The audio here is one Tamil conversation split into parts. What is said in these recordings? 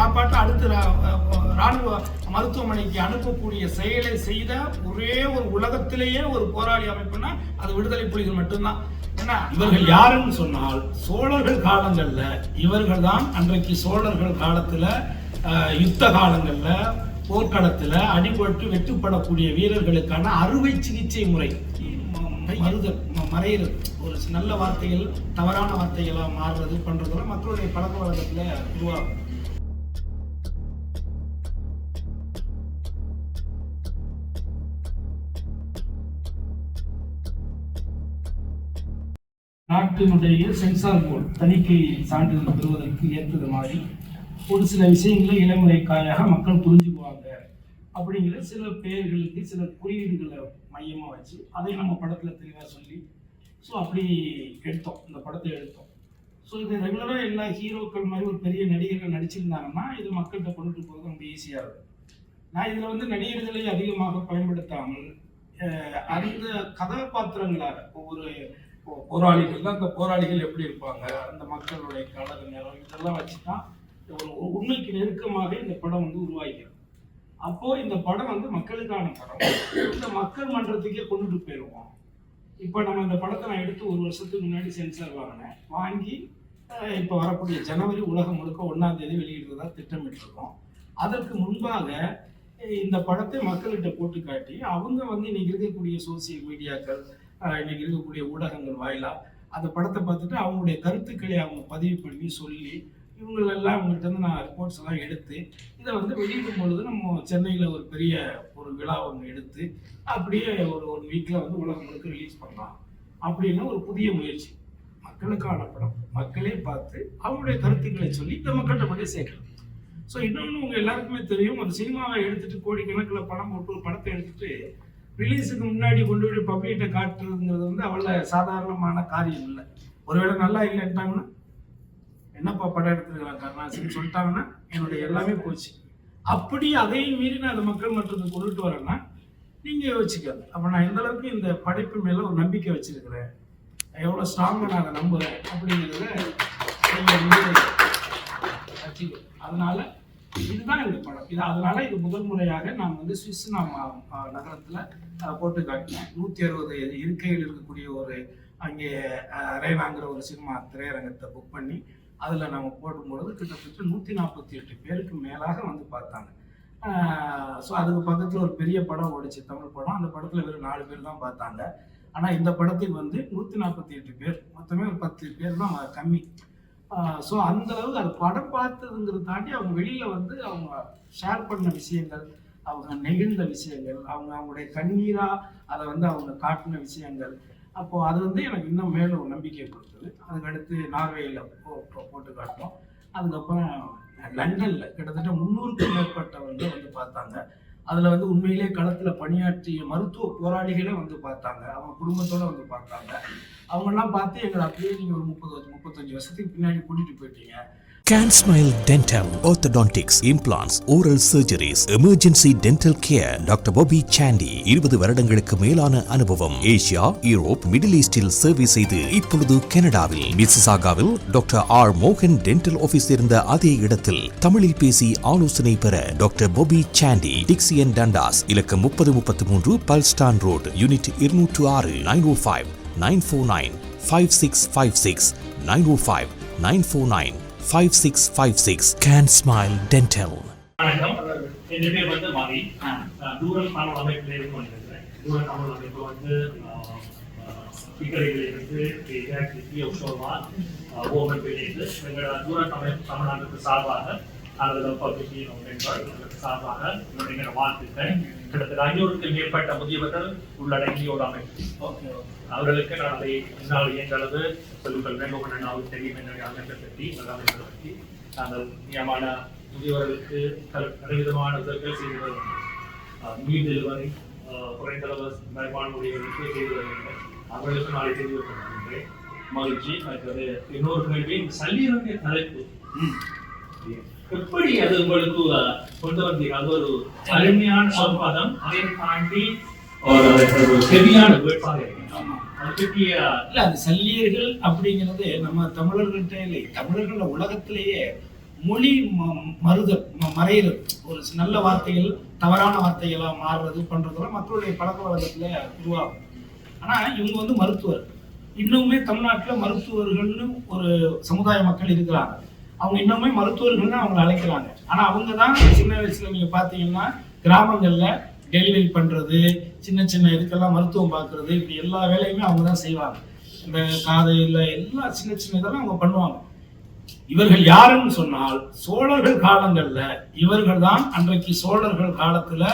காப்பாற்ற அடுத்து ராணுவ மருத்துவமனைக்கு அனுப்பக்கூடிய செயலை செய்த ஒரே ஒரு உலகத்திலேயே ஒரு போராளி அமைப்புனா அது விடுதலை புலிகள் மட்டும்தான். ஏன்னா இவர்கள் யாருன்னு சொன்னால் சோழர்கள் காலங்கள்ல இவர்கள் தான் அன்றைக்கு சோழர்கள் காலத்துல யுத்த காலங்கள்ல போர்க்களத்துல அடிபட்டு வெட்டுப்படக்கூடிய வீரர்களுக்கான அறுவை சிகிச்சை முறை. மருதல் மறையிறது. ஒரு நல்ல வார்த்தைகள் தவறான வார்த்தைகளா மாறுறது பண்றதெல்லாம் மக்களுடைய பழக்க வழக்கத்துல உருவாகும். நாட்டினுடைய சென்சார் போர்டு தணிக்கை சான்றிதழ் பெறுவதற்கு ஏற்றது மாதிரி ஒரு சில விஷயங்களை இளமுறைக்காயாக மக்கள் புரிஞ்சுக்குவாங்க. அப்படிங்கிற சில பெயர்களுக்கு சில குறியீடுகளை மையமாக வச்சு அதை நம்ம படத்தில் தெளிவாக சொல்லி ஸோ அப்படி எடுத்தோம். இந்த படத்தை எடுத்தோம். ஸோ இது ரெகுலராக எல்லா ஹீரோக்கள் மாதிரி ஒரு பெரிய நடிகர்கள் நடிச்சிருந்தாங்கன்னா இது மக்கள்கிட்ட கொண்டுட்டு போகிறது ரொம்ப ஈஸியாக இருக்கும். நான் இதில் வந்து நடிகர்களை அதிகமாக பயன்படுத்தாமல் அந்த கதாபாத்திரங்களாக ஒவ்வொரு போராளிகள் தான். அந்த போராளிகள் எப்படி இருப்பாங்க? அந்த மக்களுடைய கலர் நிறம் இதெல்லாம் வச்சு தான் ஒரு உண்மைக்கு நெருக்கமாக இந்த படம் வந்து உருவாகிறது. அப்போ இந்த படம் வந்து மக்களுக்கான படம். இந்த மக்கள் மன்றத்துக்கே கொண்டுட்டு போயிடுவோம் இப்போ நம்ம இந்த படத்தை நான் எடுத்து ஒரு வருஷத்துக்கு முன்னாடி சென்சார் வாங்கினேன். வாங்கி இப்போ வரக்கூடிய ஜனவரி உலகம் முழுக்க ஒன்றாம் தேதி வெளியிடுறதா திட்டமிட்டிருக்கோம். அதற்கு முன்பாக இந்த படத்தை மக்கள்கிட்ட போட்டு காட்டி அவங்க வந்து இன்னைக்கு இருக்கக்கூடிய சோசியல் மீடியாக்கள் இன்னைக்கு இருக்கக்கூடிய ஊடகங்கள் வாயிலாக அந்த படத்தை பார்த்துட்டு அவங்களுடைய கருத்துக்களை அவங்க பதிவு பண்ணி சொல்லி இவங்களெல்லாம் அவங்கள்ட்ட இருந்து நான் ரிப்போர்ட்ஸ் எல்லாம் எடுத்து இதை வந்து வெளியிடும் பொழுது நம்ம சென்னையில் ஒரு பெரிய ஒரு விழா ஒன்று எடுத்து அப்படியே ஒரு ஒன் வீக்கில் வந்து உலகம் முழுக்க ரிலீஸ் பண்ணலாம் அப்படின்னு ஒரு புதிய முயற்சி. மக்களுக்கான படம். மக்களே பார்த்து அவங்களுடைய கருத்துக்களை சொல்லி இந்த மக்கள்கிட்ட போய் சேர்க்கலாம். ஸோ இன்னொன்று உங்கள் எல்லாருக்குமே தெரியும் ஒரு சினிமாவை எடுத்துட்டு கோடிக்கணக்கில் பணம் போட்டு ஒரு படத்தை எடுத்துட்டு ரிலீஸுக்கு முன்னாடி கொண்டு போய் பப்ளிகிட்ட காட்டுறதுங்கிறது வந்து அவ்வளோ சாதாரணமான காரியம் இல்லை. ஒருவேளை நல்லா இல்லைன்ட்டாங்கன்னா என்னப்பா படம் எடுத்துருக்கிறான் கருணாசின்னு சொல்லிட்டாங்கன்னா என்னுடைய எல்லாமே போச்சு. அப்படி அதையும் மீறி நான் அதை மக்கள் மன்றத்துக்கு கொண்டுட்டு வரேன்னா நீங்கள் யோசிக்காது. அப்போ நான் எந்த அளவுக்கு இந்த படைப்பு மேலே ஒரு நம்பிக்கை வச்சுருக்கிறேன்? எவ்வளோ ஸ்ட்ராங்காக நான் அதை நம்புகிறேன் அப்படிங்கிறத நீங்க அதனால இதுதான் இந்த படம். இது அதனால இது முதல் முறையாக நான் வந்து சுவிஸ் நாம் நகரத்துல போட்டு காட்டினேன். நூத்தி அறுபது இருக்கையில் இருக்கக்கூடிய ஒரு அங்கே ரேனாங்கிற ஒரு சினிமா திரையரங்கத்தை புக் பண்ணி அதில் நம்ம போடும்பொழுது கிட்டத்தட்ட நூற்றி நாற்பத்தி எட்டு பேருக்கு மேலாக வந்து பார்த்தாங்க. ஸோ அதுக்கு பக்கத்தில் ஒரு பெரிய படம் ஓடிச்சு தமிழ் படம். அந்த படத்தில் வெறும் நாலு பேர் தான் பார்த்தாங்க. ஆனால் இந்த படத்துக்கு வந்து நூற்றி நாற்பத்தி எட்டு பேர். மொத்தமே ஒரு பத்து பேர் தான் கம்மி. ஸோ அந்த அளவுக்கு அது படம் பார்த்ததுங்கிறத தாண்டி அவங்க வெளியில் வந்து அவங்க ஷேர் பண்ண விஷயங்கள் அவங்க நெகிழ்ந்த விஷயங்கள் அவங்க அவங்களுடைய கண்ணீராக அதை வந்து அவங்க காட்டின விஷயங்கள். அப்போ அது வந்து எனக்கு இன்னும் மேலும் நம்பிக்கை கொடுத்தது. அதுக்கடுத்து நார்வேயில் போட்டு காட்டினோம். அதுக்கப்புறம் லண்டன்ல கிட்டத்தட்ட முந்நூறுக்கும் மேற்பட்டவங்க வந்து பார்த்தாங்க. அதில் வந்து உண்மையிலே களத்தில் பணியாற்றிய மருத்துவ போராளிகளே வந்து பார்த்தாங்க. அவங்க குடும்பத்தோடு வந்து பார்த்தாங்க. அவங்கெல்லாம் பார்த்து எங்களை அப்படியே நீங்கள் ஒரு முப்பது முப்பத்தஞ்சு வருஷத்துக்கு பின்னாடி கூட்டிகிட்டு போயிட்டீங்க. CanSmile Dental, Orthodontics, Implants, Oral Surgeries, Emergency Dental Care, doctor Bobby Sandy இருபது வருடங்களுக்கு மேலான அனுபவம். ஏசியா யூரோப் மிடில் ஈஸ்டில் சர்வீஸ் செய்து இப்பொழுது கனடாவில். மிசிசாகாவில் டாக்டர் ஆர் மோகன் டென்டல் ஆபீஸ் இருந்த அதே இடத்தில் தமிழில் பேசி ஆலோசனை பெற doctor Bobby Sandy Dixie and Dundas இலக்கம் முப்பது முப்பத்தி மூன்று பல்ஸ்டான் ரோடு யூனிட் இருநூற்று ஆறு nine O five nine four nine five six five six nine O five nine four nine. Five six five six can smile dental வணக்கம். என் பேர் வந்து மாரி நான் தூரம் தமிழ் அமைப்பில் இருந்து கொண்டிருக்கிறேன் தூர தமிழ் அமைப்பு வந்து ஸ்பீக்கர்களில் இருந்து சிட்டி உஷோமா ஓமன் இருந்து. எங்களோட தூர தமிழ் தமிழ்நாட்டுக்கு சார்பாக அல்லது பகுதி அதற்கு சார்பாக எங்களோட வாழ்த்துக்கள் கிட்டத்தட்ட ஐநூறுக்கு மேற்பட்ட முதியவர்கள் உள்ளடங்கிய ஒரு அமைப்பு. அவர்களுக்கு நான் அதை என்னால் இயன்ற அளவு சொல்லிக்கொள்வேன் லோகன் அண்ணாவுக்கு தெரியும் என்னுடைய அமைப்பை பற்றி அமைப்பை பற்றி. நாங்கள் நியமான முதியவர்களுக்கு பல- பலவிதமான உதவிகள் செய்து வருகிறோம் மீட் டெலிவரி குறைந்த அளவு மறைவான முதியவர்களுக்கு செய்து வருகின்றோம் அவர்களுக்கு நாளை தெரிவிக்கின்றேன் மகிழ்ச்சி. மற்றது இன்னொரு கேள்வி இந்த சல்லியனுடைய தலைப்பு. எப்படி அது உங்களுக்கு கொண்டு வந்தீங்க அது ஒரு அருமையான சொற்பதம். அதை தாண்டி ஒரு செவியான வேட்பாக இல்ல அது சல்லியர்கள் அப்படிங்கிறது நம்ம தமிழர்கள்ட்ட இல்லை. தமிழர்கள உலகத்திலேயே மொழி ம- மறுதல் மறையிறது ஒரு நல்ல வார்த்தைகள் தவறான வார்த்தைகளாக மாறுறது பண்றதெல்லாம் மக்களுடைய பழக்க வழக்கத்தில் உருவாகும். ஆனால் இவங்க வந்து மருத்துவர். இன்னுமே தமிழ்நாட்டில் மருத்துவர்கள்னு ஒரு சமுதாய மக்கள் இருக்கிறாங்க. அவங்க இன்னுமே மருத்துவர்கள்னு அவங்களை அழைக்கிறாங்க. ஆனால் அவங்க தான் சின்ன வயசுல நீங்கள் பார்த்தீங்கன்னா கிராமங்களில் டெலிவரி பண்ணுறது சின்ன சின்ன இதுக்கெல்லாம் மருத்துவம் பார்க்குறது இப்படி எல்லா வேலையுமே அவங்க தான் செய்வாங்க. இந்த காது இல்லை எல்லா சின்ன சின்ன இதெல்லாம் அவங்க பண்ணுவாங்க. இவர்கள் யாருன்னு சொன்னால் சோழர்கள் காலங்களில் இவர்கள் தான் அன்றைக்கு சோழர்கள் காலத்தில்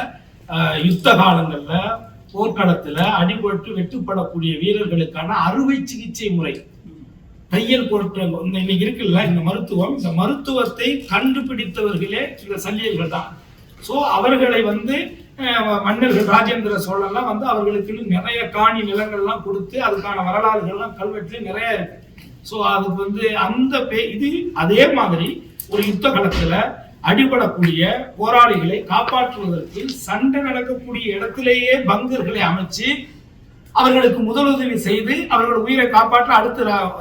யுத்த காலங்களில் போர்க்களத்துல அடிபட்டு வெட்டுப்படக்கூடிய வீரர்களுக்கான அறுவை சிகிச்சை முறை. தையல் போட்ட இந்த இன்னைக்கு இருக்குல்ல இந்த மருத்துவம் இந்த மருத்துவத்தை கண்டுபிடித்தவர்களே இந்த சல்லியர்கள் தான். ஸோ அவர்களை வந்து மன்னர்கள் ராஜேந்திர சோழன்லாம் வந்து அவர்களுக்கு நிறைய காணி நிலங்கள்லாம் கொடுத்து அதுக்கான வரலாறுகள்லாம் கல்வெட்டு நிறைய இருக்கு. ஸோ அதுக்கு வந்து அந்த பே இது அதே மாதிரி ஒரு யுத்த காலத்தில் அடிபடக்கூடிய போராளிகளை காப்பாற்றுவதற்கு சண்டை நடக்கக்கூடிய இடத்திலேயே பங்கர்களை அமைச்சு அவர்களுக்கு முதலுதவி செய்து அவர்கள் உயிரை காப்பாற்ற அடுத்த ரா-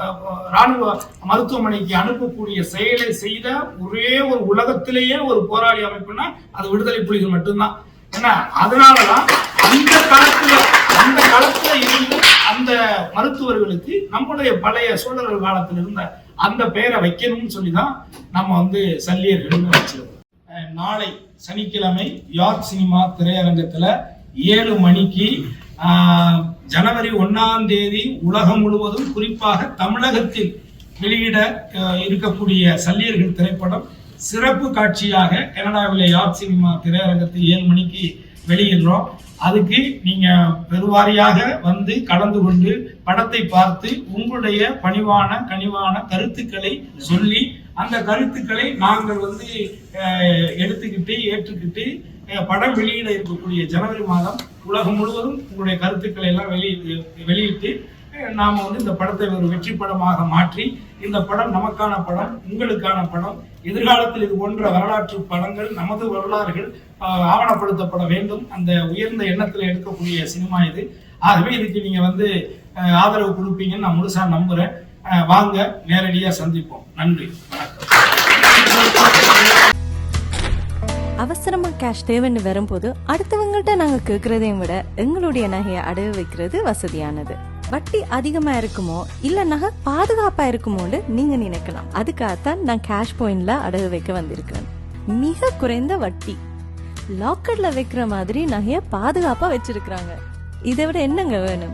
ராணுவ மருத்துவமனைக்கு அனுப்பக்கூடிய செயலை செய்த ஒரே ஒரு உலகத்திலேயே ஒரு போராளி அமைப்புனா அது விடுதலை புலிகள் மட்டும்தான். ஏன்னா அதனாலதான் அந்த காலத்துல அந்த காலத்துல இருந்து அந்த மருத்துவர்களுக்கு நம்முடைய பழைய சோழர்கள் காலத்துல இருந்த அந்த பெயரை வைக்கணும்னு சொல்லி தான் நம்ம வந்து சல்லியர்கள்னு வச்சிருக்கோம். நாளை சனிக்கிழமை யார்க் சினிமா திரையரங்கத்துல ஏழு மணிக்கு ஆஹ், ஜனவரி ஒன்னாம் தேதி உலகம் முழுவதும் குறிப்பாக தமிழகத்தில் வெளியிட இருக்கக்கூடிய சல்லியர்கள் திரைப்படம் சிறப்பு காட்சியாக கனடாவில் யார் சினிமா திரையரங்கத்தில் ஏழு மணிக்கு வெளியிடுறோம். அதுக்கு நீங்க பெருவாரியாக வந்து கலந்து கொண்டு படத்தை பார்த்து உங்களுடைய பணிவான கனிவான கருத்துக்களை சொல்லி அந்த கருத்துக்களை நாங்கள் வந்து எடுத்துக்கிட்டு ஏற்றுக்கிட்டு படம் வெளியிட இருக்கக்கூடிய ஜனவரி மாதம் உலகம் முழுவதும் உங்களுடைய கருத்துக்களை எல்லாம் வெளியிட்டு வெளியிட்டு நாம் நாம வந்து இந்த படத்தை ஒரு வெற்றி படமாக மாற்றி இந்த படம் நமக்கான படம் உங்களுக்கான படம் எதிர்காலத்தில் இது போன்ற வரலாற்று படங்கள் நமது வரலாறுகள் ஆவணப்படுத்தப்பட வேண்டும். அந்த உயர்ந்த எண்ணத்தில் எடுக்கக்கூடிய சினிமா இது. ஆகவே இதுக்கு நீங்க வந்து ஆதரவு கொடுப்பீங்கன்னு நான் முழுசா நம்புறேன். வாங்க நேரடியாக சந்திப்போம். நன்றி. வணக்கம். அவசரமாக கேஷ் தேவைன்னு வரும்போது அடுத்தவங்கள்ட்ட நாங்கள் கேட்குறதையும் விட எங்களுடைய நகையை அடகு வைக்கிறது வசதியானது. வட்டி அதிகமா இருக்குமோ இல்ல நகை பாதுகாப்பா இருக்குமோன்னு நீங்க நினைக்கலாம். அதுக்காகத்தான் நான் கேஷ் பாயிண்ட்ல அடகு வைக்க வந்திருக்கேன் மிக குறைந்த வட்டி. லாக்கர்ல வைக்கிற மாதிரி நகைய பாதுகாப்பா வச்சிருக்கிறாங்க. இதை விட என்னங்க வேணும்?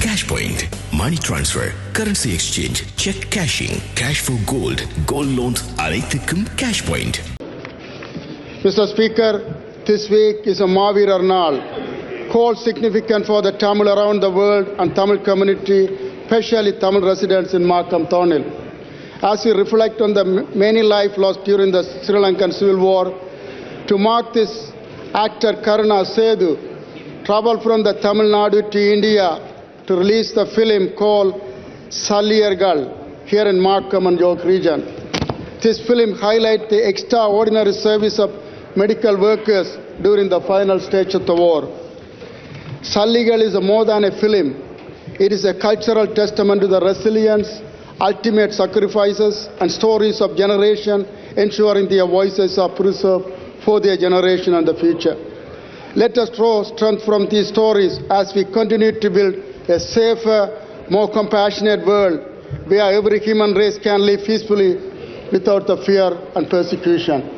Cash point money Transfer, currency exchange cheque cashing cash for gold gold loans அனைத்துக்கும் cash point Mr. Speaker, this week is a Mavirar Nal, called significant for the Tamil around the world and Tamil community, especially Tamil residents in Markham Thornhill. As we reflect on the many lives lost during the Sri Lankan Civil War, to mark this, actor Karuna Sethu traveled from the Tamil Nadu to India to release the film called Saliyargal here in Markham and York region. This film highlights the extraordinary service of medical workers during the final stage of the war. Salligal is more than a film. It is a cultural testament to the resilience, ultimate sacrifices, and stories of generation, ensuring their voices are preserved for their generation and the future. Let us draw strength from these stories as we continue to build a safer, more compassionate world where every human race can live peacefully without the fear and persecution.